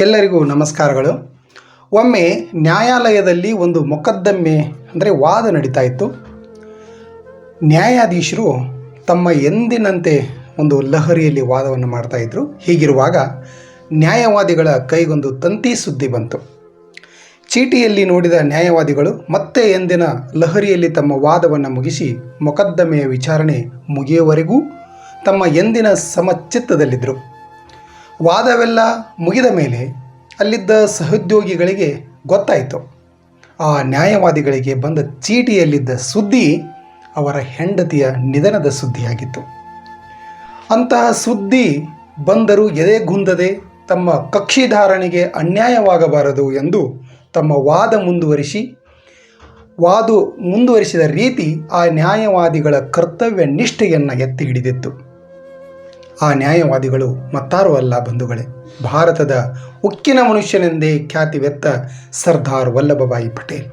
ಎಲ್ಲರಿಗೂ ನಮಸ್ಕಾರಗಳು. ಒಮ್ಮೆ ನ್ಯಾಯಾಲಯದಲ್ಲಿ ಒಂದು ಮೊಕದ್ದಮೆ, ಅಂದರೆ ವಾದ ನಡೀತಾ ಇತ್ತು. ನ್ಯಾಯಾಧೀಶರು ತಮ್ಮ ಎಂದಿನಂತೆ ಒಂದು ಲಹರಿಯಲ್ಲಿ ವಾದವನ್ನು ಮಾಡ್ತಾ ಇದ್ರು. ಹೀಗಿರುವಾಗ ನ್ಯಾಯವಾದಿಗಳ ಕೈಗೊಂದು ತಂತಿ ಸುದ್ದಿ ಬಂತು. ಚೀಟಿಯಲ್ಲಿ ನೋಡಿದ ನ್ಯಾಯವಾದಿಗಳು ಮತ್ತೆ ಎಂದಿನ ಲಹರಿಯಲ್ಲಿ ತಮ್ಮ ವಾದವನ್ನು ಮುಗಿಸಿ ಮೊಕದ್ದಮೆಯ ವಿಚಾರಣೆ ಮುಗಿಯುವವರೆಗೂ ತಮ್ಮ ಎಂದಿನ ಸಮಚಿತ್ತದಲ್ಲಿದ್ದರು ವಾದವೆಲ್ಲ ಮುಗಿದ ಮೇಲೆ ಅಲ್ಲಿದ್ದ ಸಹೋದ್ಯೋಗಿಗಳಿಗೆ ಗೊತ್ತಾಯಿತು. ಆ ನ್ಯಾಯವಾದಿಗಳಿಗೆ ಬಂದ ಚೀಟಿಯಲ್ಲಿದ್ದ ಸುದ್ದಿ ಅವರ ಹೆಂಡತಿಯ ನಿಧನದ ಸುದ್ದಿಯಾಗಿತ್ತು. ಅಂತಹ ಸುದ್ದಿ ಬಂದರೂ ಎದೆಗುಂದದೆ ತಮ್ಮ ಕಕ್ಷಿಧಾರಣೆಗೆ ಅನ್ಯಾಯವಾಗಬಾರದು ಎಂದು ತಮ್ಮ ವಾದ ಮುಂದುವರಿಸಿ, ವಾದು ಮುಂದುವರಿಸಿದ ರೀತಿ ಆ ನ್ಯಾಯವಾದಿಗಳ ಕರ್ತವ್ಯ ನಿಷ್ಠೆಯನ್ನು ಎತ್ತಿ ಹಿಡಿದಿತ್ತು. ಆ ನ್ಯಾಯವಾದಿಗಳು ಮತ್ತಾರೂ ಅಲ್ಲ ಬಂಧುಗಳೇ. ಭಾರತದ ಉಕ್ಕಿನ ಮನುಷ್ಯನೆಂದೇ ಖ್ಯಾತಿವೆತ್ತ ಸರ್ದಾರ್ ವಲ್ಲಭಭಾಯಿ ಪಟೇಲ್.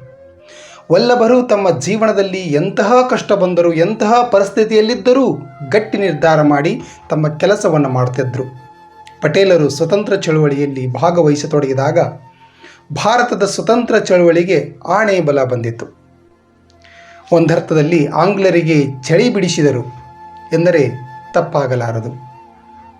ವಲ್ಲಭರು ತಮ್ಮ ಜೀವನದಲ್ಲಿ ಎಂತಹ ಕಷ್ಟ ಬಂದರೂ, ಎಂತಹ ಪರಿಸ್ಥಿತಿಯಲ್ಲಿದ್ದರೂ ಗಟ್ಟಿ ನಿರ್ಧಾರ ಮಾಡಿ ತಮ್ಮ ಕೆಲಸವನ್ನು ಮಾಡ್ತಿದ್ದರು ಪಟೇಲರು ಸ್ವತಂತ್ರ ಚಳುವಳಿಯಲ್ಲಿ ಭಾಗವಹಿಸತೊಡಗಿದಾಗ ಭಾರತದ ಸ್ವತಂತ್ರ ಚಳುವಳಿಗೆ ಆಣೆ ಬಲ ಬಂದಿತ್ತು. ಒಂದರ್ಥದಲ್ಲಿ ಆಂಗ್ಲರಿಗೆ ಚಳಿ ಬಿಡಿಸಿದರು ಎಂದರೆ ತಪ್ಪಾಗಲಾರದು.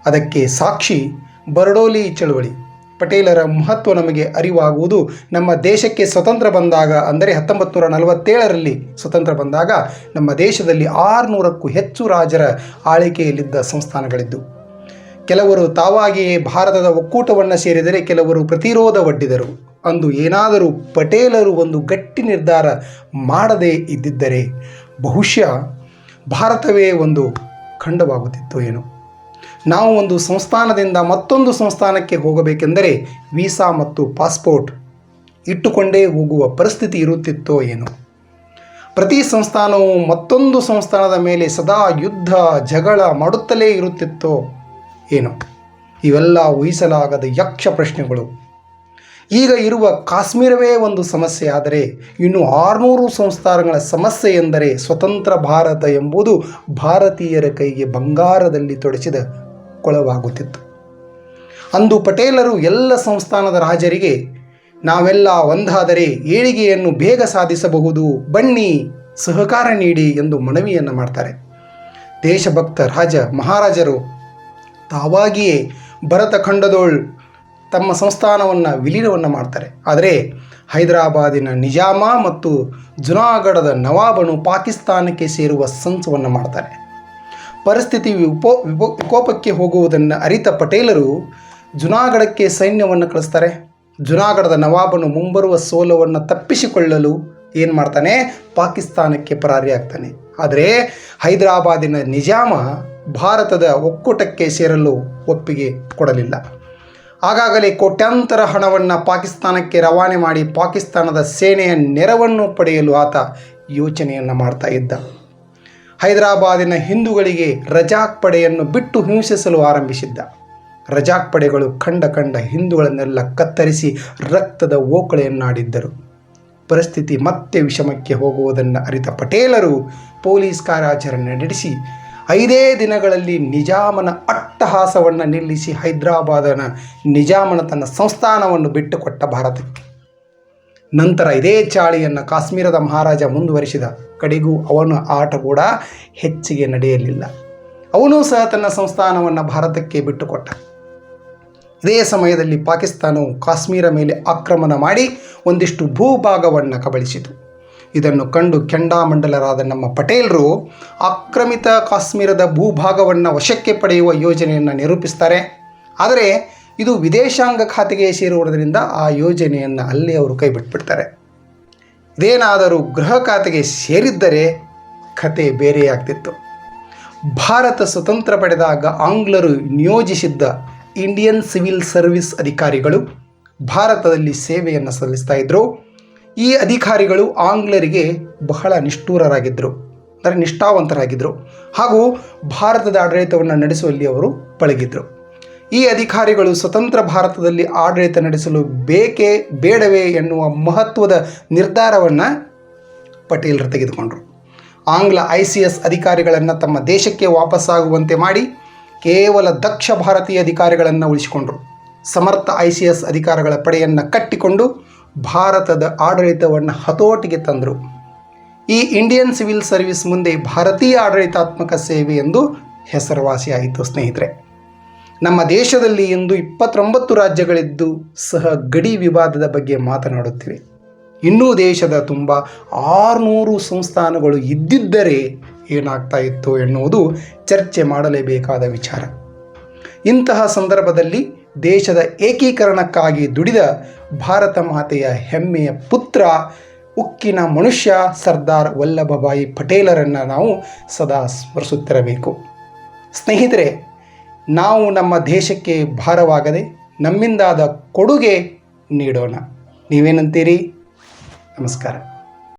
ಅದಕ್ಕೆ ಸಾಕ್ಷಿ, ಬರಡೋಲಿ ಚಳುವಳಿ. ಪಟೇಲರ ಮಹತ್ವ ನಮಗೆ ಅರಿವಾಗುವುದು ನಮ್ಮ ದೇಶಕ್ಕೆ ಸ್ವತಂತ್ರ ಬಂದಾಗ, ಅಂದರೆ ಹತ್ತೊಂಬತ್ತು ನೂರ ನಲವತ್ತೇಳರಲ್ಲಿ ಸ್ವತಂತ್ರ ಬಂದಾಗ, ನಮ್ಮ ದೇಶದಲ್ಲಿ ಆರುನೂರಕ್ಕೂ ಹೆಚ್ಚು ರಾಜರ ಆಳಿಕೆಯಲ್ಲಿದ್ದ ಸಂಸ್ಥಾನಗಳಿದ್ದು. ಕೆಲವರು ತಾವಾಗಿಯೇ ಭಾರತದ ಒಕ್ಕೂಟವನ್ನು ಸೇರಿದರೆ ಕೆಲವರು ಪ್ರತಿರೋಧ ಒಡ್ಡಿದರು. ಅಂದು ಏನಾದರೂ ಪಟೇಲರು ಒಂದು ಗಟ್ಟಿ ನಿರ್ಧಾರ ಮಾಡದೇ ಇದ್ದಿದ್ದರೆ, ಬಹುಶಃ ಭಾರತವೇ ಒಂದು ಖಂಡವಾಗುತ್ತಿತ್ತು ಏನು. ನಾವು ಒಂದು ಸಂಸ್ಥಾನದಿಂದ ಮತ್ತೊಂದು ಸಂಸ್ಥಾನಕ್ಕೆ ಹೋಗಬೇಕೆಂದರೆ ವೀಸಾ ಮತ್ತು ಪಾಸ್ಪೋರ್ಟ್ ಇಟ್ಟುಕೊಂಡೇ ಹೋಗುವ ಪರಿಸ್ಥಿತಿ ಇರುತ್ತಿತ್ತೋ ಏನು. ಪ್ರತಿ ಸಂಸ್ಥಾನವು ಮತ್ತೊಂದು ಸಂಸ್ಥಾನದ ಮೇಲೆ ಸದಾ ಯುದ್ಧ, ಜಗಳ ಮಾಡುತ್ತಲೇ ಇರುತ್ತಿತ್ತೋ ಏನು. ಇವೆಲ್ಲ ಊಹಿಸಲಾಗದ ಯಕ್ಷ ಪ್ರಶ್ನೆಗಳು. ಈಗ ಇರುವ ಕಾಶ್ಮೀರವೇ ಒಂದು ಸಮಸ್ಯೆ. ಆದರೆ ಇನ್ನು ಆರುನೂರು ಸಂಸ್ಥಾನಗಳ ಸಮಸ್ಯೆ ಎಂದರೆ ಸ್ವತಂತ್ರ ಭಾರತ ಎಂಬುದು ಭಾರತೀಯರ ಕೈಗೆ ಬಂಗಾರದಲ್ಲಿ ತೊಡಚಿದ ಕೊಳವಾಗುತ್ತಿತ್ತು. ಅಂದು ಪಟೇಲರು ಎಲ್ಲ ಸಂಸ್ಥಾನದ ರಾಜರಿಗೆ, ನಾವೆಲ್ಲ ಒಂದಾದರೆ ಏಳಿಗೆಯನ್ನು ಬೇಗ ಸಾಧಿಸಬಹುದು, ಬನ್ನಿ, ಸಹಕಾರ ನೀಡಿ ಎಂದು ಮನವಿಯನ್ನು ಮಾಡ್ತಾರೆ. ದೇಶಭಕ್ತ ರಾಜ ಮಹಾರಾಜರು ತಾವಾಗಿಯೇ ಭರತ ಖಂಡದೋಳ್ ತಮ್ಮ ಸಂಸ್ಥಾನವನ್ನು ವಿಲೀನವನ್ನು ಮಾಡ್ತಾರೆ. ಆದರೆ ಹೈದರಾಬಾದಿನ ನಿಜಾಮ ಮತ್ತು ಜುನಾಗಢದ ನವಾಬನು ಪಾಕಿಸ್ತಾನಕ್ಕೆ ಸೇರುವ ಸಂಸವನ್ನು ಮಾಡ್ತಾರೆ. ಪರಿಸ್ಥಿತಿ ವಿಪೋ ವಿಪೋ, ವಿಕೋಪಕ್ಕೆ ಹೋಗುವುದನ್ನು ಅರಿತ ಪಟೇಲರು ಜುನಾಗಢಕ್ಕೆ ಸೈನ್ಯವನ್ನು ಕಳಿಸ್ತಾರೆ. ಜುನಾಗಢದ ನವಾಬನು ಮುಂಬರುವ ಸೋಲವನ್ನು ತಪ್ಪಿಸಿಕೊಳ್ಳಲು ಏನು ಮಾಡ್ತಾನೆ? ಪಾಕಿಸ್ತಾನಕ್ಕೆ ಪರಾರಿಯಾಗ್ತಾನೆ ಆದರೆ ಹೈದರಾಬಾದಿನ ನಿಜಾಮ ಭಾರತದ ಒಕ್ಕೂಟಕ್ಕೆ ಸೇರಲು ಒಪ್ಪಿಗೆ ಕೊಡಲಿಲ್ಲ. ಆಗಾಗಲೇ ಕೋಟ್ಯಾಂತರ ಹಣವನ್ನು ಪಾಕಿಸ್ತಾನಕ್ಕೆ ರವಾನೆ ಮಾಡಿ ಪಾಕಿಸ್ತಾನದ ಸೇನೆಯ ನೆರವನ್ನು ಪಡೆಯಲು ಆತ ಯೋಚನೆಯನ್ನು ಮಾಡ್ತಾ ಇದ್ದ. ಹೈದರಾಬಾದಿನ ಹಿಂದೂಗಳಿಗೆ ರಜಾಕ್ ಪಡೆಯನ್ನು ಬಿಟ್ಟು ಹಿಂಸಿಸಲು ಆರಂಭಿಸಿದ್ದ. ರಜಾಕ್ ಪಡೆಗಳು ಕಂಡ ಕಂಡ ಹಿಂದೂಗಳನ್ನೆಲ್ಲ ಕತ್ತರಿಸಿ ರಕ್ತದ ಓಕಳೆಯನ್ನಾಡಿದ್ದರು. ಪರಿಸ್ಥಿತಿ ಮತ್ತೆ ವಿಷಮಕ್ಕೆ ಹೋಗುವುದನ್ನು ಅರಿತ ಪಟೇಲರು ಪೊಲೀಸ್ ಕಾರ್ಯಾಚರಣೆ ನಡೆಸಿ ಐದೇ ದಿನಗಳಲ್ಲಿ ನಿಜಾಮನ ಅಟ್ಟಹಾಸವನ್ನು ನಿಲ್ಲಿಸಿ ಹೈದರಾಬಾದನ ನಿಜಾಮನ ತನ್ನ ಸಂಸ್ಥಾನವನ್ನು ಬಿಟ್ಟುಕೊಟ್ಟ ಭಾರತಕ್ಕೆ ನಂತರ ಇದೇ ಚಾಳಿಯನ್ನು ಕಾಶ್ಮೀರದ ಮಹಾರಾಜ ಮುಂದುವರಿಸಿದ ಕಡೆಗೂ ಅವನ ಆಟ ಕೂಡ ಹೆಚ್ಚಿಗೆ ನಡೆಯಲಿಲ್ಲ. ಅವನೂ ಸಹ ತನ್ನ ಸಂಸ್ಥಾನವನ್ನು ಭಾರತಕ್ಕೆ ಬಿಟ್ಟುಕೊಟ್ಟ. ಇದೇ ಸಮಯದಲ್ಲಿ ಪಾಕಿಸ್ತಾನವು ಕಾಶ್ಮೀರ ಮೇಲೆ ಆಕ್ರಮಣ ಮಾಡಿ ಒಂದಿಷ್ಟು ಭೂಭಾಗವನ್ನು ಕಬಳಿಸಿತು. ಇದನ್ನು ಕಂಡು ಕೆಂಡಾಮಂಡಲರಾದ ನಮ್ಮ ಪಟೇಲರು ಆಕ್ರಮಿತ ಕಾಶ್ಮೀರದ ಭೂಭಾಗವನ್ನು ವಶಕ್ಕೆ ಪಡೆಯುವ ಯೋಜನೆಯನ್ನು ನಿರೂಪಿಸ್ತಾರೆ. ಆದರೆ ಇದು ವಿದೇಶಾಂಗ ಖಾತೆಗೆ ಸೇರುವುದರಿಂದ ಆ ಯೋಜನೆಯನ್ನು ಅಲ್ಲಿ ಅವರು ಕೈ ಬಿಟ್ಬಿಡ್ತಾರೆ ಇದೇನಾದರೂ ಗೃಹ ಖಾತೆಗೆ ಸೇರಿದ್ದರೆ ಕತೆ ಬೇರೆಯಾಗ್ತಿತ್ತು. ಭಾರತ ಸ್ವತಂತ್ರ ಪಡೆದಾಗ ಆಂಗ್ಲರು ನಿಯೋಜಿಸಿದ್ದ ಇಂಡಿಯನ್ ಸಿವಿಲ್ ಸರ್ವಿಸ್ ಅಧಿಕಾರಿಗಳು ಭಾರತದಲ್ಲಿ ಸೇವೆಯನ್ನು ಸಲ್ಲಿಸ್ತಾ ಇದ್ದರು ಈ ಅಧಿಕಾರಿಗಳು ಆಂಗ್ಲರಿಗೆ ಬಹಳ ನಿಷ್ಠೂರರಾಗಿದ್ದರು, ಅಂದರೆ ನಿಷ್ಠಾವಂತರಾಗಿದ್ದರು. ಹಾಗೂ ಭಾರತದ ಆಡಳಿತವನ್ನು ನಡೆಸುವಲ್ಲಿ ಅವರು ಪಳಗಿದ್ದರು ಈ ಅಧಿಕಾರಿಗಳು ಸ್ವತಂತ್ರ ಭಾರತದಲ್ಲಿ ಆಡಳಿತ ನಡೆಸಲು ಬೇಕೇ ಬೇಡವೇ ಎನ್ನುವ ಮಹತ್ವದ ನಿರ್ಧಾರವನ್ನು ಪಟೇಲರು ತೆಗೆದುಕೊಂಡರು. ಆಂಗ್ಲ ಐ ಸಿ ಎಸ್ ಅಧಿಕಾರಿಗಳನ್ನು ತಮ್ಮ ದೇಶಕ್ಕೆ ವಾಪಸ್ಸಾಗುವಂತೆ ಮಾಡಿ ಕೇವಲ ದಕ್ಷ ಭಾರತೀಯ ಅಧಿಕಾರಿಗಳನ್ನು ಉಳಿಸಿಕೊಂಡರು. ಸಮರ್ಥ ಐ ಸಿ ಎಸ್ ಅಧಿಕಾರಿಗಳ ಪಡೆಯನ್ನು ಕಟ್ಟಿಕೊಂಡು ಭಾರತದ ಆಡಳಿತವನ್ನು ಹತೋಟಿಗೆ ತಂದರು. ಈ ಇಂಡಿಯನ್ ಸಿವಿಲ್ ಸರ್ವಿಸ್ ಮುಂದೆ ಭಾರತೀಯ ಆಡಳಿತಾತ್ಮಕ ಸೇವೆ ಎಂದು ಹೆಸರುವಾಸಿಯಾಯಿತು, ಸ್ನೇಹಿತರೆ. ನಮ್ಮ ದೇಶದಲ್ಲಿ ಇಂದು ಇಪ್ಪತ್ತೊಂಬತ್ತು ರಾಜ್ಯಗಳಿದ್ದು ಸಹ ಗಡಿ ವಿವಾದದ ಬಗ್ಗೆ ಮಾತನಾಡುತ್ತಿವೆ. ಇನ್ನೂ ದೇಶದ ತುಂಬ ಆರುನೂರು ಸಂಸ್ಥಾನಗಳು ಇದ್ದಿದ್ದರೆ ಏನಾಗ್ತಾ ಇತ್ತು ಎನ್ನುವುದು ಚರ್ಚೆ ಮಾಡಲೇಬೇಕಾದ ವಿಚಾರ. ಇಂತಹ ಸಂದರ್ಭದಲ್ಲಿ ದೇಶದ ಏಕೀಕರಣಕ್ಕಾಗಿ ದುಡಿದ ಭಾರತ ಮಾತೆಯ ಹೆಮ್ಮೆಯ ಪುತ್ರ, ಉಕ್ಕಿನ ಮನುಷ್ಯ ಸರ್ದಾರ್ ವಲ್ಲಭಭಾಯಿ ಪಟೇಲರನ್ನು ನಾವು ಸದಾ ಸ್ಮರಿಸುತ್ತಿರಬೇಕು. ಸ್ನೇಹಿತರೆ, ನಾವು ನಮ್ಮ ದೇಶಕ್ಕೆ ಭಾರವಾಗದೆ ನಮ್ಮಿಂದಾದ ಕೊಡುಗೆ ನೀಡೋಣ. ನೀವೇನಂತೀರಿ? ನಮಸ್ಕಾರ.